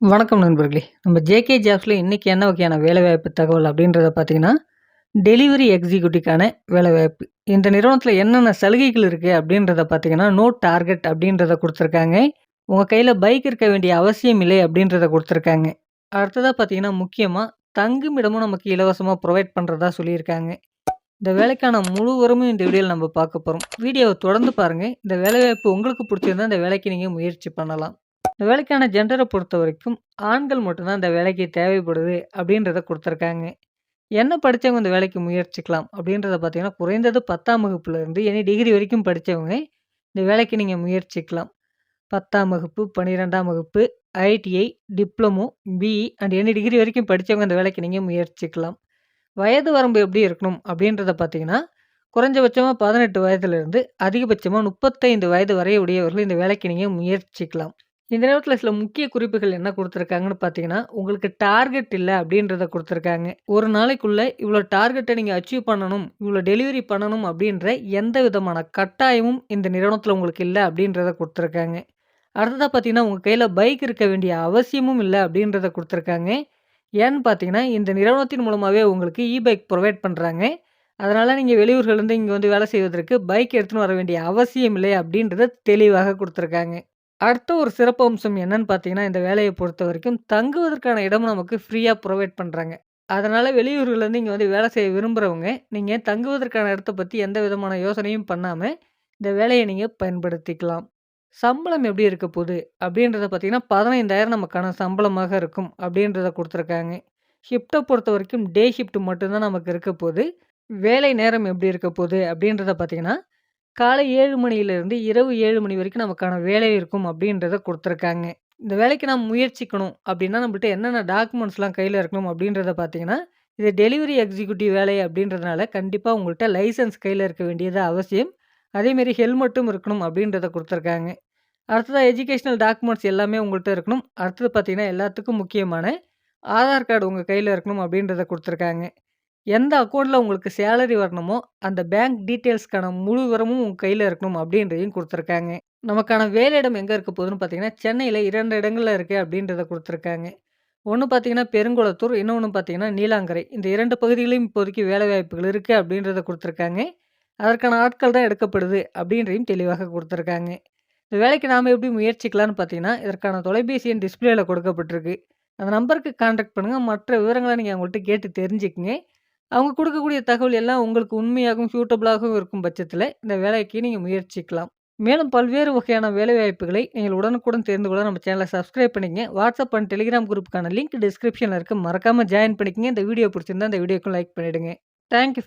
வணக்கம் நண்பர்களே! நம்ம ஜேகே ஜாப்ஸில் இன்றைக்கி என்ன வகையான வேலைவாய்ப்பு தகவல் அப்படின்றத பார்த்தீங்கன்னா, டெலிவரி எக்ஸிக்யூட்டிவ்க்கான வேலைவாய்ப்பு. இந்த நிறுவனத்தில் என்னென்ன சலுகைகள் இருக்குது அப்படின்றத பார்த்தீங்கன்னா, நோ டார்கெட் அப்படின்றத கொடுத்துருக்காங்க உங்கள் கையில் பைக் இருக்க வேண்டிய அவசியம் இல்லை அப்படின்றத கொடுத்துருக்காங்க அடுத்ததாக பார்த்தீங்கன்னா, முக்கியமா தங்குமிடமும் நமக்கு இலவசமாக ப்ரொவைட் பண்ணுறதா சொல்லியிருக்காங்க. இந்த வேலைக்கான முழு விவரமும் இந்த வீடியோவில் நம்ம பார்க்க போகிறோம் வீடியோவை தொடர்ந்து பாருங்கள் இந்த வேலைவாய்ப்பு உங்களுக்கு பிடிச்சிருந்தா இந்த வேலைக்கு நீங்கள் முயற்சி பண்ணலாம். இந்த வேலைக்கான ஜென்டரை பொறுத்த வரைக்கும் ஆண்கள் மட்டும்தான் இந்த வேலைக்கு தேவைப்படுது அப்படின்றத கொடுத்துருக்காங்க என்ன படித்தவங்க இந்த வேலைக்கு முயற்சிக்கலாம் அப்படின்றத பார்த்தீங்கன்னா, குறைந்தது 10ஆம் வகுப்புலருந்து எனி டிகிரி வரைக்கும் படித்தவங்க இந்த வேலைக்கு நீங்கள் முயற்சிக்கலாம். 10ஆம் வகுப்பு, 12ஆம் வகுப்பு, ITI, diploma, BE and any degree வரைக்கும் படித்தவங்க இந்த வேலைக்கு நீங்கள் முயற்சிக்கலாம். வயது வரம்பு எப்படி இருக்கணும் அப்படின்றத பார்த்தீங்கன்னா, குறைஞ்சபட்சமாக பதினெட்டு வயதுலேருந்து அதிகபட்சமாக முப்பத்தைந்து வயது வரை உடையவர்கள் இந்த வேலைக்கு நீங்கள் முயற்சிக்கலாம். இந்த நேரத்தில் சில முக்கிய குறிப்புகள் என்ன கொடுத்துருக்காங்கன்னு பார்த்தீங்கன்னா, உங்களுக்கு டார்கெட் இல்லை அப்படின்றத கொடுத்துருக்காங்க. ஒரு நாளைக்குள்ள இவ்வளோ டார்கெட்டை நீங்கள் அச்சீவ் பண்ணணும், இவ்வளோ டெலிவரி பண்ணணும் அப்படின்ற எந்த விதமான கட்டாயமும் இந்த நிறுவனத்தில் உங்களுக்கு இல்லை அப்படின்றத கொடுத்துருக்காங்க. அடுத்ததாக பார்த்தீங்கன்னா, உங்கள் கையில் பைக் இருக்க வேண்டிய அவசியமும் இல்லை அப்படின்றத கொடுத்துருக்காங்க. ஏன்னு பார்த்தீங்கன்னா, இந்த நிறுவனத்தின் மூலமாகவே உங்களுக்கு இ பைக் பண்ணுறாங்க அதனால் நீங்கள் நீங்க வெளியூர்கள்லேருந்து இங்கே வந்து வேலை செய்வதற்கு பைக் எடுத்துன்னு வர வேண்டிய அவசியம் இல்லை அப்படின்றத தெளிவாக கொடுத்துருக்காங்க. அடுத்த ஒரு சிறப்பு அம்சம் என்னன்னு பார்த்தீங்கன்னா, இந்த வேலையை பொறுத்த வரைக்கும் தங்குவதற்கான இடமும் நமக்கு ஃப்ரீயாக ப்ரொவைட் பண்ணுறாங்க அதனால் வெளியூர்லேருந்து இங்கே வந்து வேலை செய்ய விரும்புகிறவங்க நீங்கள் தங்குவதற்கான இடத்த பற்றி எந்த விதமான யோசனையும் பண்ணாமல் இந்த வேலையை நீங்கள் பயன்படுத்திக்கலாம். சம்பளம் எப்படி இருக்க போகுது? அப்படின்றத பார்த்தீங்கன்னா, 15,000 நமக்கான சம்பளமாக இருக்கும் அப்படின்றத கொடுத்துருக்காங்க. ஷிஃப்ட்டை பொறுத்த வரைக்கும் டே ஷிஃப்ட் மட்டும்தான் நமக்கு இருக்க போகுது. வேலை நேரம் எப்படி இருக்க போகுது? அப்படின்றத பார்த்தீங்கன்னா, காலை ஏழு மணியிலிருந்து இரவு ஏழு மணி வரைக்கும் நமக்கான வேலை இருக்கும் அப்படின்றத கொடுத்துருக்காங்க இந்த வேலைக்கு நாம் முயற்சிக்கணும் அப்படின்னா, நம்மள்ட்ட என்னென்ன டாக்குமெண்ட்ஸ்லாம் கையில் இருக்கணும் அப்படின்றத பார்த்தீங்கன்னா, இது டெலிவரி எக்ஸிக்யூட்டிவ் வேலை அப்படின்றதுனால கண்டிப்பாக உங்கள்கிட்ட லைசென்ஸ் கையில் இருக்க வேண்டியது அவசியம். அதேமாரி ஹெல்மெட்டும் இருக்கணும் அப்படின்றத கொடுத்துருக்காங்க அடுத்ததாக எஜுகேஷ்னல் டாக்குமெண்ட்ஸ் எல்லாமே உங்கள்கிட்ட இருக்கணும். அடுத்தது பார்த்தீங்கன்னா, எல்லாத்துக்கும் முக்கியமான ஆதார் கார்டு உங்கள் கையில் இருக்கணும் அப்படின்றத கொடுத்துருக்காங்க எந்த அக்கௌண்ட்டில் உங்களுக்கு சேலரி வரணுமோ, அந்த பேங்க் டீட்டெயில்ஸ்க்கான முழு விவரமும் உங்கள் கையில் இருக்கணும் அப்படின்றதையும் கொடுத்துருக்காங்க நமக்கான வேலையிடம் எங்கே இருக்க போதுன்னு பார்த்தீங்கன்னா, சென்னையில் இரண்டு இடங்களில் இருக்குது அப்படின்றத கொடுத்துருக்காங்க ஒன்று பார்த்தீங்கன்னா, பெருங்குளத்தூர், இன்னொன்று பார்த்தீங்கன்னா, நீலாங்கரை. இந்த இரண்டு பகுதிகளையும் இப்போதைக்கு வேலைவாய்ப்புகள் இருக்குது அப்படின்றத கொடுத்துருக்காங்க அதற்கான ஆட்கள் தான் எடுக்கப்படுது அப்படின்றதையும் தெளிவாக கொடுத்துருக்காங்க இந்த வேலைக்கு நாம் எப்படி முயற்சிக்கலாம்னு பார்த்தீங்கன்னா, இதற்கான தொலைபேசி எண் டிஸ்ப்ளேல கொடுக்கப்பட்டிருக்கு. அந்த நம்பருக்கு கான்டாக்ட் பண்ணுங்கள் மற்ற விவரங்களை நீங்கள் அவங்கள்ட்ட கேட்டு தெரிஞ்சுக்கங்க. அவங்க குடுக்கக்கூடிய தகவல் எல்லாம் உங்களுக்கு உண்மையாகவும், சூட்டபிளாகவும் இருக்கும் பட்சத்தில் இந்த வேலைக்கு நீங்கள் முயற்சிக்கலாம். மேலும் பல்வேறு வகையான வேலைவாய்ப்புகளை நீங்கள் உடனுக்குடன் தெரிந்து கொள்ள நம்ம சேனலை சப்ஸ்கிரைப் பண்ணிக்கங்க. வாட்ஸ்அப் அண்ட் டெலிகிராம் குரூப்புக்கான லிங்க் டிஸ்கிரிப்ஷனில் இருக்குது மறக்காமல் ஜாயின் பண்ணிக்கங்க. இந்த வீடியோ பிடிச்சிருந்தா இந்த வீடியோக்கும் லைக் பண்ணிவிடுங்க தேங்க் யூ